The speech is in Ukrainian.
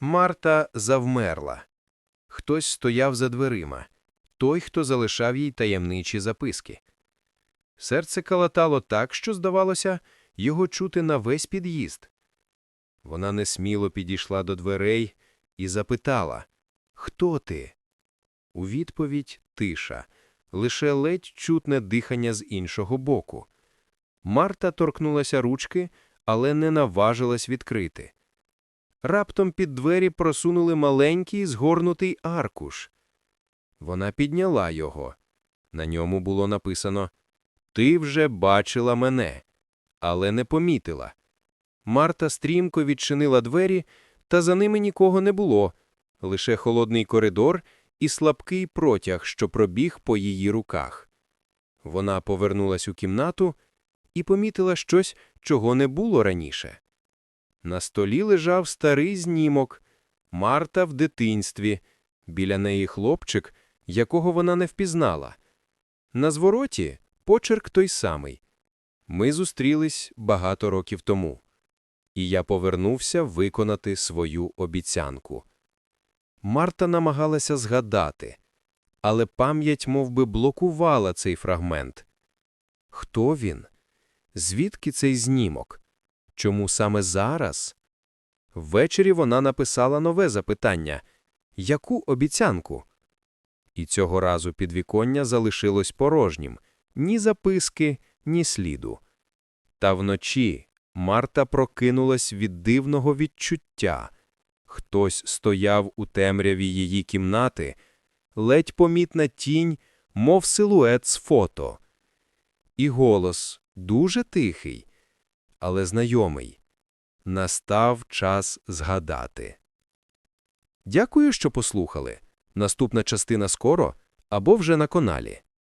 Марта завмерла. Хтось стояв за дверима, той, хто залишав їй таємничі записки. Серце калатало так, що, здавалося, його чути на весь під'їзд. Вона несміло підійшла до дверей і запитала «Хто ти?». У відповідь тиша, лише ледь чутне дихання з іншого боку. Марта торкнулася ручки, але не наважилась відкрити. Раптом під двері просунули маленький згорнутий аркуш. Вона підняла його. На ньому було написано «Ти вже бачила мене», але не помітила. Марта стрімко відчинила двері, та за ними нікого не було, лише холодний коридор і слабкий протяг, що пробіг по її руках. Вона повернулась у кімнату і помітила щось, чого не було раніше. На столі лежав старий знімок, Марта в дитинстві, біля неї хлопчик, якого вона не впізнала. На звороті почерк той самий. Ми зустрілись багато років тому, і я повернувся виконати свою обіцянку. Марта намагалася згадати, але пам'ять мов би, блокувала цей фрагмент. Хто він? Звідки цей знімок? Чому саме зараз? Ввечері вона написала нове запитання Яку обіцянку? І цього разу підвіконня залишилось порожнім ні записки, ні сліду. Та вночі Марта прокинулась від дивного відчуття. Хтось стояв у темряві її кімнати, ледь помітна тінь, мов силует з фото. І голос дуже тихий, але знайомий. Настав час згадати. Дякую, що послухали. Наступна частина скоро або вже на каналі.